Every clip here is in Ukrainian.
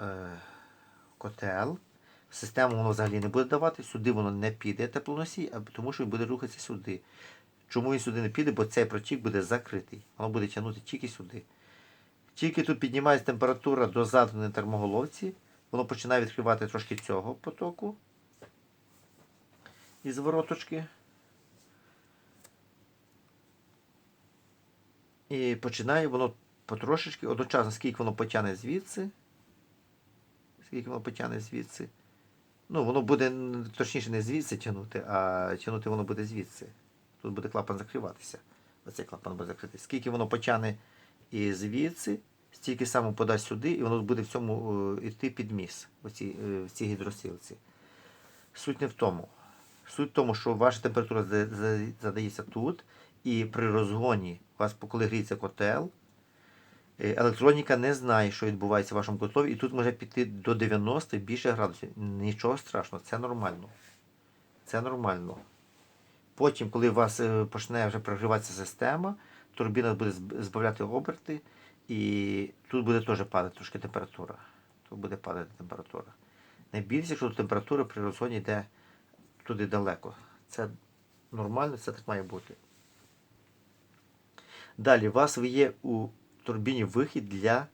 е, котел. Систему воно взагалі не буде давати, сюди воно не піде теплоносій, тому що він буде рухатися сюди. Чому він сюди не піде? Бо цей протік буде закритий. Воно буде тягнути тільки сюди. Тільки тут піднімається температура до заданої термоголовці, воно починає відкривати трошки цього потоку із вороточки. І починає воно потрошечки, одночасно, скільки воно потягне звідси. Скільки воно потягне звідси. Ну, воно буде точніше не звідси тягнути, а тягнути воно буде звідси. Тут буде клапан закриватися. Оцей клапан буде закритий. Скільки воно потягне і звідси, стільки само подасть сюди, і воно буде в цьому е, йти під міс, е, в цій гідросилці. Суть не в тому. Суть в тому, що ваша температура за- за- задається тут, і при розгоні, у вас коли гріється котел, електроніка не знає, що відбувається в вашому котлові, і тут може піти до 90 більше градусів. Нічого страшного, це нормально. Це нормально. Потім, коли у вас е, почне вже прогріватися система, турбіна буде збавляти оберти, і тут буде теж падати трошки температура. Тут буде падати температура. Бійтеся, якщо температура при розгоні йде туди далеко. Це нормально, це так має бути. Далі, у вас є у турбіні вихід для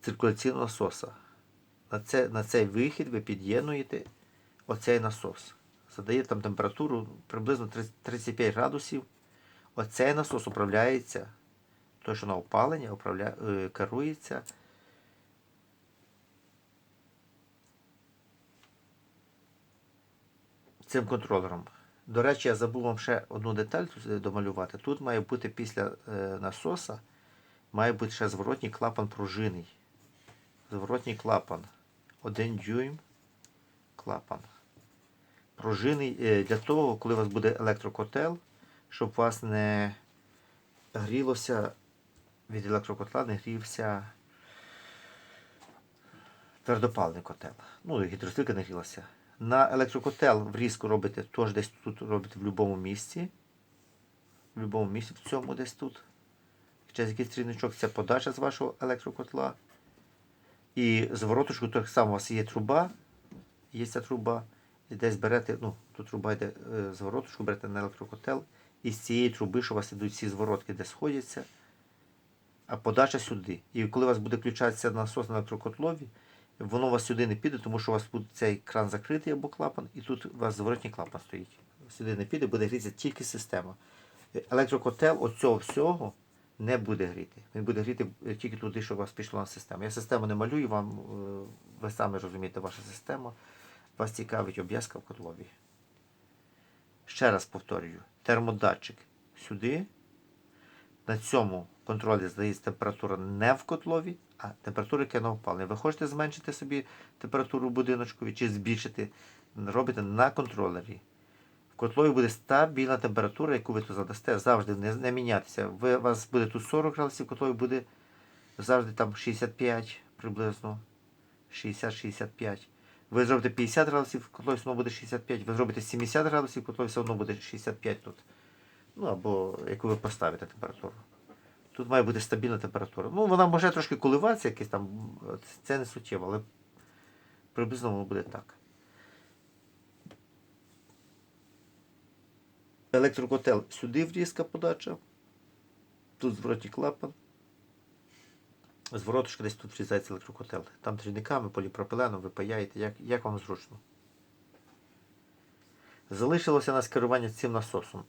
циркуляційного насоса. На, це, на цей вихід ви під'єднуєте оцей насос. Задає там температуру приблизно 30 35 градусів. Оцей насос управляється, той, що на опалення, управля, е, керується. Цим контролером. До речі, я забув вам ще одну деталь домалювати. Тут має бути після е, насоса, має бути ще зворотній клапан пружинний. Зворотній клапан. Один дюйм клапан. Пружинний е, для того, коли у вас буде електрокотел, щоб у вас не грілося від електрокотла, не грівся твердопаливний котел. Ну, і гідростилька не грілася. На електрокотел врізку робите теж десь тут робите в будь-якому місці. В будь-якому місці, в цьому десь тут. Через якийсь трійничок це подача з вашого електрокотла. І з вороточку так само у вас є труба, є ця труба. І десь берете, ну, тут труба йде е, з вороточку, берете на електрокотел. І з цієї труби, що у вас йдуть ці зворотки, де сходяться, а подача сюди. І коли у вас буде включатися насос на електрокотлові, воно у вас сюди не піде, тому що у вас буде цей кран закритий або клапан, і тут у вас зворотній клапан стоїть. Сюди не піде, буде грітися тільки система. Електрокотел оцього всього не буде гріти. Він буде гріти е, тільки туди, що у вас пішло на систему. Я систему не малюю, вам е, ви самі розумієте, ваша система. Вас цікавить обв'язка в котлові. Ще раз повторюю, термодатчик сюди. На цьому контролі здається температура не в котлові, а температура, на. Ви хочете зменшити собі температуру будиночкові чи збільшити, робите на контролері. В котлові буде стабільна температура, яку ви тут задасте, завжди не, не мінятися. Ви, у вас буде тут 40 градусів, в котлові буде завжди там 65 приблизно. 60-65. Ви зробите 50 градусів, в котлові все одно буде 65. Ви зробите 70 градусів, в котлові все одно буде 65 тут. Ну або яку ви поставите температуру. Тут має бути стабільна температура. Ну, вона може трошки коливатися, якесь там, це не суттєво, але приблизно воно буде так. Електрокотел сюди врізка подача. Тут зворотній клапан. Звороточка десь тут врізається електрокотел. Там трійниками, поліпропиленом ви паяєте, як, як вам зручно. Залишилося нас керування цим насосом.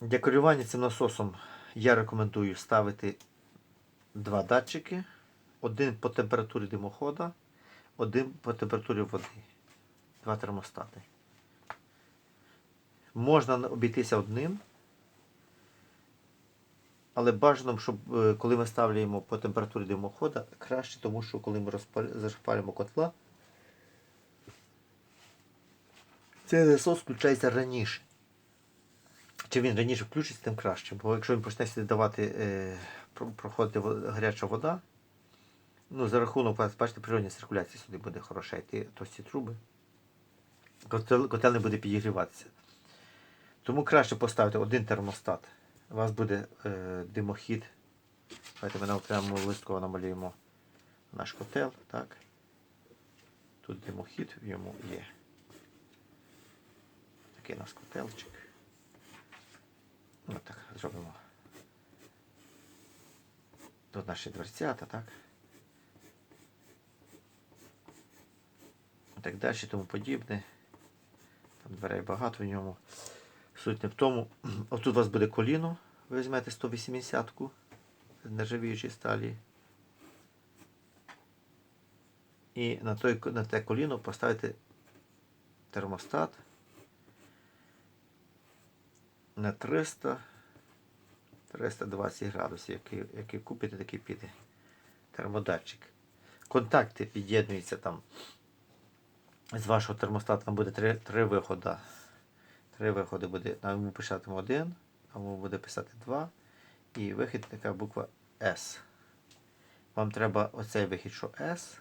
Для керування цим насосом я рекомендую ставити два датчики. Один по температурі димохода, один по температурі води. Два термостати. Можна обійтися одним, але бажано, щоб е, коли ми ставляємо по температурі димохода, краще, тому що коли ми зашпалюємо котла, цей насос включається раніше. Чим він раніше включиться, тим краще. Бо якщо він почне давати, е, проходити гаряча вода, ну, за рахунок, бачите, природня циркуляція сюди буде хороша йти, товсті труби. Котел, не буде підігріватися. Тому краще поставити один термостат. У вас буде е, димохід Давайте ми на окремому листку намалюємо наш котел, так. Тут димохід в йому є. Такий у нас котелчик. Ось так зробимо. Тут наші дверцята, так? І так далі, тому подібне. Там дверей багато в ньому. Суть не в тому. Отут у вас буде коліно. Ви візьмете 180-ку з нержавіючої сталі. І на, той, на те коліно поставите термостат на 300 320 градусів, який, який купите, такий піде термодатчик. Контакти під'єднуються там. З вашого термостата там буде три, три виходи. Три виходи буде. На йому писатиме один, а йому буде писати два. І вихід така буква S. Вам треба оцей вихід, що S,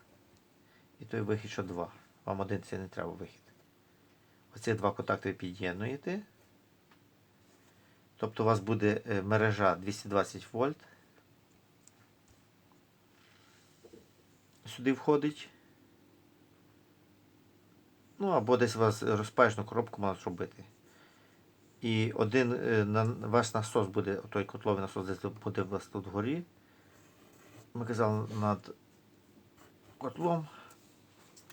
і той вихід, що 2. Вам один це не треба вихід. Оці два контакти під'єднуєте. Тобто у вас буде е, мережа 220 вольт. Сюди входить. Ну, або десь у вас розпаєчну коробку можна зробити. І один е, на, ваш насос буде, той котловий насос десь буде у вас тут вгорі. Ми казали над котлом.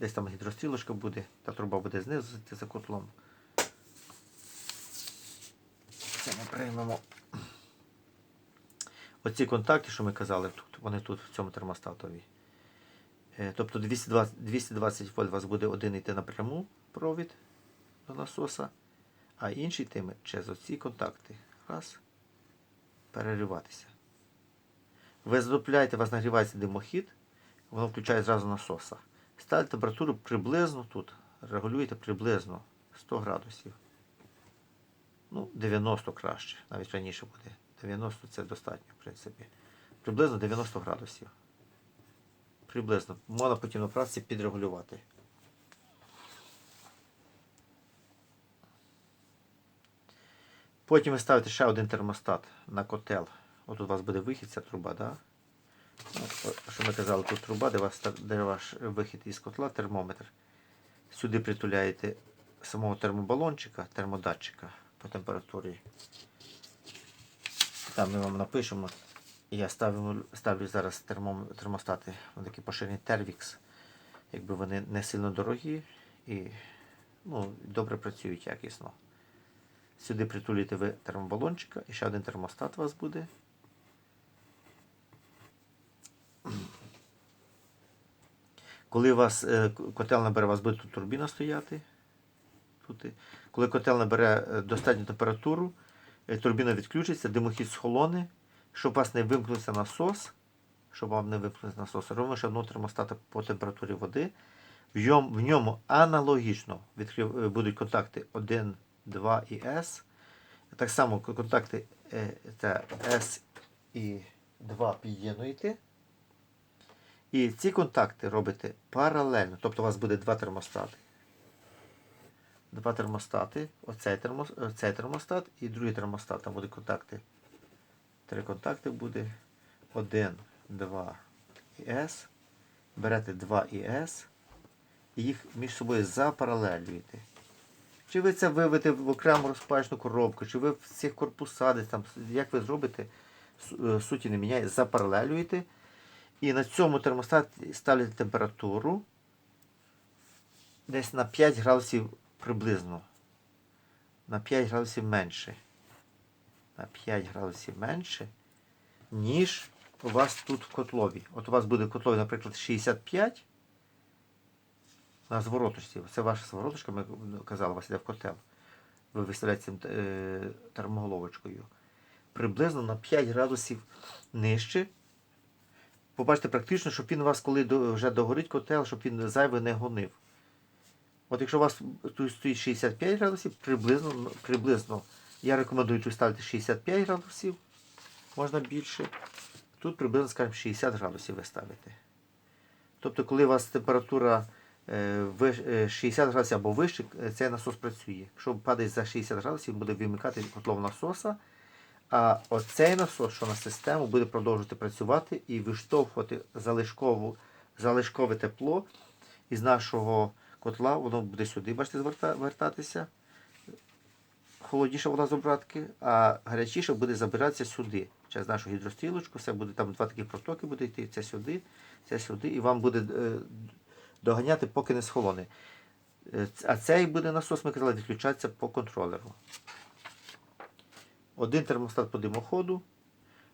Десь там гідрострілочка буде, та труба буде знизу за котлом. Це ми приймемо. Оці контакти, що ми казали тут, вони тут в цьому термостатові. Е, Тобто 220, 220 вольт у вас буде один йти напряму провід до насоса, а інший йтиме через оці контакти. Раз. Перериватися. Ви задупляєте, у вас нагрівається димохід, воно включає зразу насоса. Ставите температуру приблизно тут. Регулюєте приблизно 100 градусів. Ну, 90 краще, навіть раніше буде. 90 це достатньо, в принципі. Приблизно 90 градусів. Приблизно. Можна потім на праці підрегулювати. Потім ви ставите ще один термостат на котел. От у вас буде вихід, ця труба, да? Ну, що ми казали, тут труба, де, вас, де ваш вихід із котла, термометр. Сюди притуляєте самого термобалончика, термодатчика по температурі. Там ми вам напишемо. Я ставлю, ставлю зараз термом, термостати, вони такі поширені Tervix. Якби вони не сильно дорогі і ну, добре працюють якісно. Сюди притулюєте ви термобалончика і ще один термостат у вас буде. Коли у вас е, котел набере, у вас буде тут турбіна стояти. Тут. Коли котел набере е, достатню температуру, е, турбіна відключиться, димохід схолоне, щоб у вас не вимкнувся насос, щоб вам не вимкнувся насос, робимо ще одного термостата по температурі води. В ньому, аналогічно відкрив, е, будуть контакти 1, 2 і S. Так само контакти е, це S і 2 під'єднуєте. І ці контакти робите паралельно. Тобто у вас буде два термостати. Два термостати. Оцей, термос, оцей термостат і другий термостат. Там будуть контакти. Три контакти буде. 1, 2 і S. Берете 2 і S. І їх між собою запаралелюєте. Чи ви це виведете в окрему розпачну коробку, чи ви в цих корпусах, десь там, як ви зробите, е, суті не міняє, запаралелюєте. І на цьому термостаті ставите температуру десь на 5 градусів приблизно. На 5 градусів менше. На 5 градусів менше, ніж у вас тут в котлові. От у вас буде котлові, наприклад, 65 на звороточці. Це ваша звороточка, ми казали, у вас йде в котел. Ви виставляєте е, термоголовочкою. Приблизно на 5 градусів нижче. Побачите практично, щоб він у вас, коли вже догорить котел, щоб він зайве не гонив. От якщо у вас тут стоїть 65 градусів, приблизно, приблизно я рекомендую тут ставити 65 градусів, можна більше. Тут приблизно, скажімо, 60 градусів ви ставите. Тобто, коли у вас температура е, виш- е, 60 градусів або вище, е, цей насос працює. Якщо падає за 60 градусів, буде вимикати котлов насоса, А оцей насос, що на систему, буде продовжувати працювати і виштовхувати залишкову, залишкове тепло із нашого котла, воно буде сюди, бачите, вертатися. Холодніша вода з обратки, а гарячіша буде забиратися сюди. Через нашу гідрострілочку, все буде там два такі протоки буде йти, це сюди, це сюди, і вам буде е, доганяти, поки не схолоне. Е, А цей буде насос, ми казали, відключатися по контролеру. Один термостат по димоходу.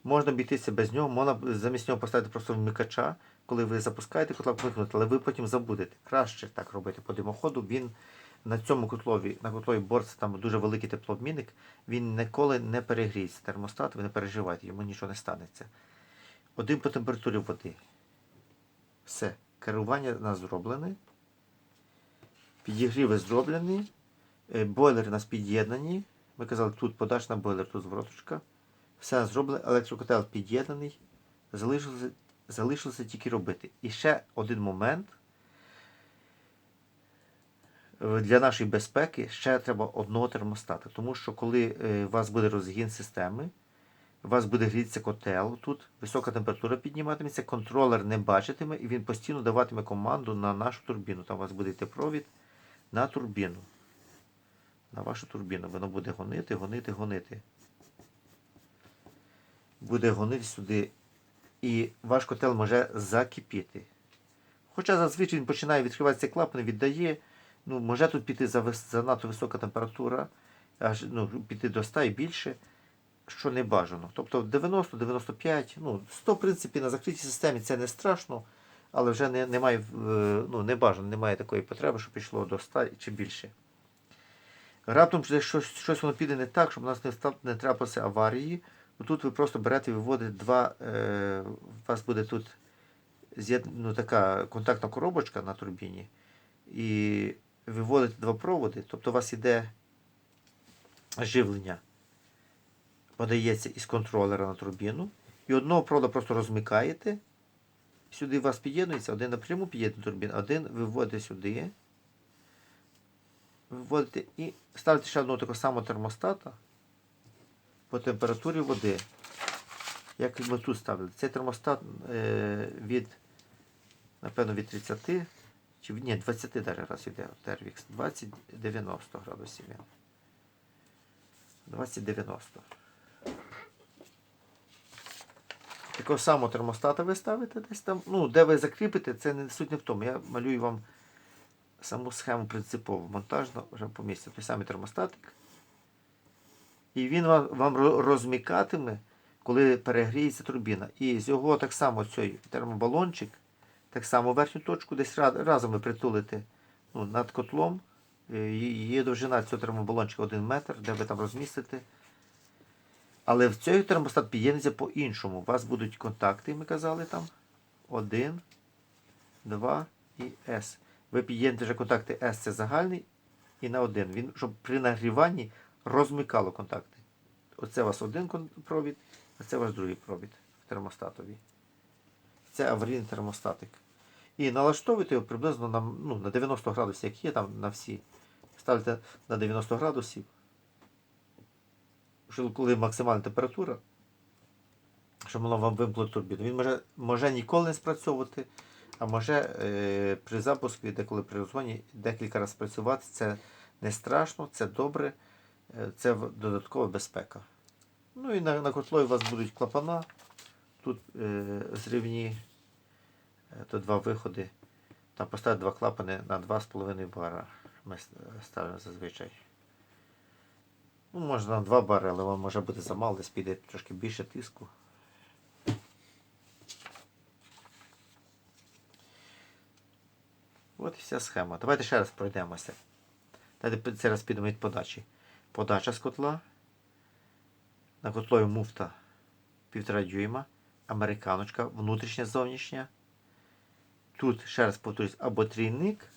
Можна обійтися без нього, можна замість нього поставити просто вмикача, коли ви запускаєте котла вмикнути, але ви потім забудете. Краще так робити по димоходу. Він на цьому котлові, на котлові борці, там дуже великий теплообмінник, він ніколи не перегріється. Термостат, ви не переживайте, йому нічого не станеться. Один по температурі води. Все. Керування у нас зроблене. Підігріви зроблені. Е, Бойлери у нас під'єднані. Ми казали, тут подачна бойлер, тут звороточка. Все зроблено, електрокотел під'єднаний. Залишилося, залишилося тільки робити. І ще один момент. Для нашої безпеки ще треба одного термостата. Тому що коли е, у вас буде розгін системи, у вас буде грітися котел, тут висока температура підніматиметься, контролер не бачитиме і він постійно даватиме команду на нашу турбіну. Там у вас буде йти провід на турбіну. На вашу турбіну. Воно буде гонити, гонити, гонити. Буде гонити сюди. І ваш котел може закипіти. Хоча зазвичай він починає відкриватися клапан, віддає. Ну, може тут піти за занадто висока температура, аж ну, піти до 100 і більше, що не бажано. Тобто 90-95, ну, 100, в принципі, на закритій системі це не страшно, але вже не, немає, е, ну, не бажано, немає такої потреби, щоб пішло до 100 чи більше. Раптом що щось, воно піде не так, щоб у нас не, не трапилося аварії. Ну, Тут ви просто берете і виводите два, е, у вас буде тут ну, така контактна коробочка на турбіні, і виводите два проводи, тобто у вас йде живлення, подається із контролера на турбіну, і одного провода просто розмикаєте, сюди у вас під'єднується, один напряму під'єднує турбіну, один виводите сюди, виводите і ставите ще одного такого самого термостата по температурі води. Як ми тут ставили. Цей термостат е, від, напевно, від 30 чи ні, 20 даже раз іде Тервікс. 20-90 градусів. він. 20-90. Такого самого термостата ви ставите десь там. Ну, де ви закріпите, це не суть не в тому. Я малюю вам саму схему принципово, монтажно вже по місці. Той самий термостатик. І він вам, вам розмікатиме, коли перегріється турбіна. І з його так само цей термобалончик, так само верхню точку десь ра- разом притулите ну, над котлом. Е, Її довжина цього термобалончика 1 метр, де ви там розмістите. Але в цей термостат під'єднується по-іншому. У вас будуть контакти, ми казали там. Один, два і S. Ви під'єднуєте вже контакти S, це загальний, і на один. Він, щоб при нагріванні розмикало контакти. Оце у вас один провід, а це ваш другий провід в термостатові. Це аварійний термостатик. І налаштовуйте його приблизно на, ну, на 90 градусів, як є там на всі. Ставите на 90 градусів. Коли максимальна температура, щоб воно вам вимкнуло турбіну. Він може, може ніколи не спрацьовувати, а може е, при запуску, деколи при розгоні декілька разів спрацювати. Це не страшно, це добре, е, це додаткова безпека. Ну і на, на котлові у вас будуть клапана. Тут е, зрівні то два виходи. Там поставити два клапани на 2,5 бара. Ми ставимо зазвичай. Ну, можна на 2 бари, але вам може бути замало, десь піде трошки більше тиску. От і вся схема. Давайте ще раз пройдемося. Давайте це раз підемо від подачі. Подача з котла. На котлові муфта 1,5 дюйма. Американочка, внутрішня зовнішня. Тут, ще раз повторюсь, або трійник,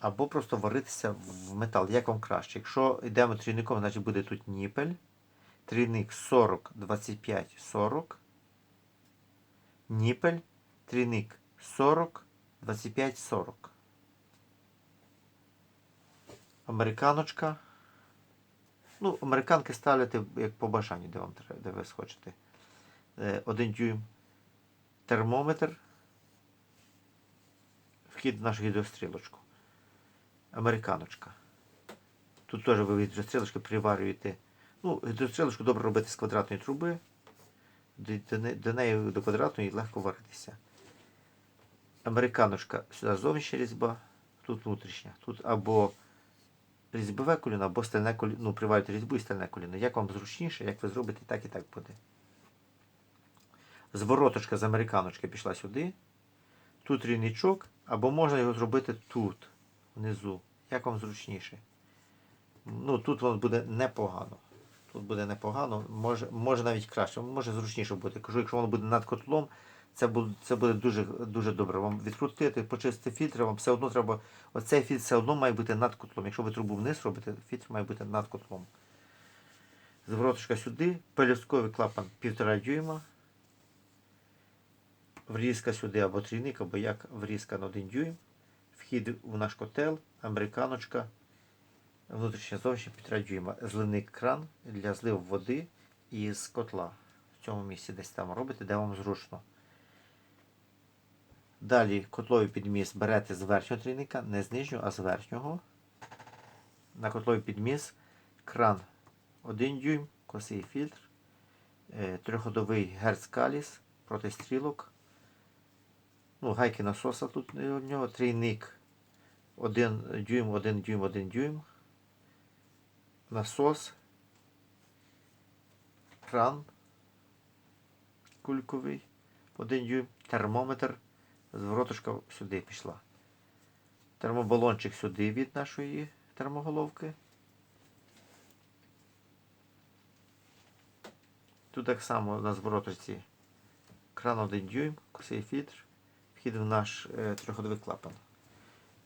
або просто варитися в метал. Як вам краще? Якщо йдемо трійником, значить буде тут ніпель. Трійник 40, 25, 40. Ніпель. Трійник 40, 25, 40. Американочка. Ну, американки ставляти як по бажанню, де вам треба, де ви схочете. Е, Один дюйм термометр. Вхід в нашу гідрострілочку. Американочка. Тут теж ви гідрострілочки приварюєте. Ну, гідрострілочку добре робити з квадратної труби. До, не- до неї до квадратної легко варитися. Американочка сюди зовнішня різьба, тут внутрішня. Тут або різьбове коліно, або стальне коліно. Ну, приварюєте різьбу і стальне коліно. Як вам зручніше, як ви зробите, так і так буде. Звороточка з американочки пішла сюди. Тут рівничок, або можна його зробити тут, внизу. Як вам зручніше. Ну, тут воно буде непогано. Тут буде непогано, може, може навіть краще, може зручніше буде. Кажу, якщо воно буде над котлом, це буде, це буде дуже, дуже добре. Вам відкрутити, почистити фільтр, вам все одно треба. Оцей фільтр все одно має бути над котлом. Якщо ви трубу вниз робите, фільтр має бути над котлом. Звороточка сюди, пелюстковий клапан 1,5 дюйма. Врізка сюди або трійник, або як врізка на 1 дюйм. Вхід в наш котел, американочка, внутрішня зовнішня 1,5 дюйма. Зливний кран для зливу води із котла. В цьому місці десь там робите, де вам зручно. Далі котловий підміс берете з верхнього трійника, не з нижнього, а з верхнього. На котловий підміс кран 1 дюйм, косий фільтр, е, трьохходовий герц-каліс проти стрілок. Ну, гайки насоса тут у нього, трійник 1 дюйм, 1 дюйм, 1 дюйм. Насос, кран кульковий, 1 дюйм, термометр, зворотушка сюди пішла. Термобалончик сюди від нашої термоголовки. Тут так само на звороточці. Кран 1 дюйм, косий фільтр, вхід в наш е, трьохходовий клапан.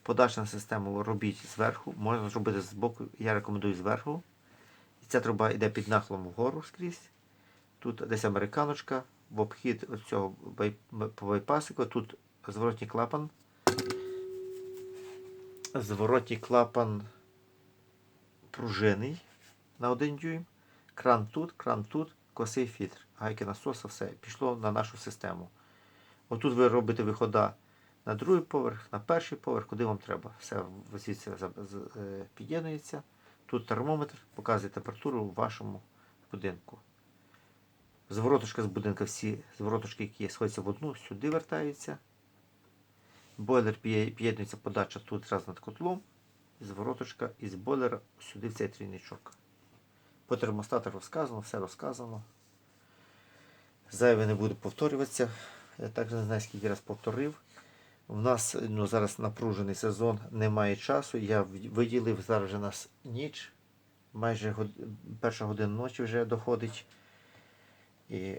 Подачну систему робіть зверху, можна зробити з боку, я рекомендую зверху. І ця труба йде під нахилом вгору скрізь. Тут десь американочка, в обхід цього байпасику, тут зворотній клапан. Зворотній клапан пружинний на 1 дюйм. Кран тут, кран тут, косий фільтр. Гайки насоса, все. Пішло на нашу систему. Отут ви робите вихода на другий поверх, на перший поверх, куди вам треба. Все звідси е, під'єднується. Тут термометр, показує температуру в вашому будинку. Звороточка з будинка, всі звороточки, які сходяться в одну, сюди вертаються. Бойлер під'єднується подача тут раз над котлом. Звороточка із бойлера сюди в цей трійничок. По термостату розказано, все розказано. Зайве не буду повторюватися. Я також не знаю, скільки раз повторив. У нас ну, зараз напружений сезон, немає часу. Я виділив зараз вже нас ніч. Майже год... перша година ночі вже доходить. І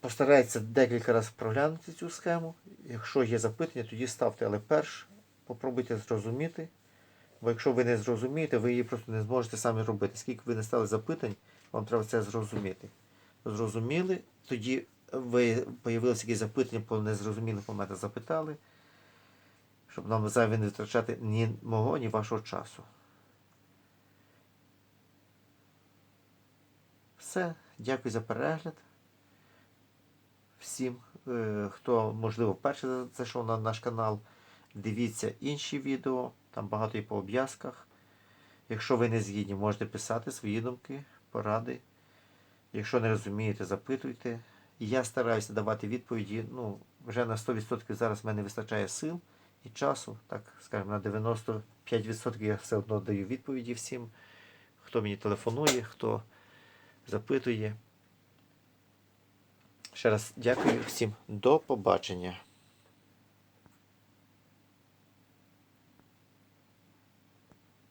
постарайтеся декілька разів проглянути цю схему. Якщо є запитання, тоді ставте, але перш попробуйте зрозуміти. Бо якщо ви не зрозумієте, ви її просто не зможете самі робити. Скільки ви не стали запитань, вам треба це зрозуміти. Зрозуміли, тоді ви появилися якісь запитання по незрозумілих моментах запитали, щоб нам зайве не втрачати ні мого, ні вашого часу. Все, дякую за перегляд. Всім, е, хто, можливо, вперше зайшов на наш канал, дивіться інші відео, там багато і по обв'язках. Якщо ви не згідні, можете писати свої думки, поради. Якщо не розумієте, запитуйте. Я стараюся давати відповіді. Ну, вже на 100% зараз в мене вистачає сил і часу. Так, скажімо, на 95% я все одно даю відповіді всім, хто мені телефонує, хто запитує. Ще раз дякую всім. До побачення.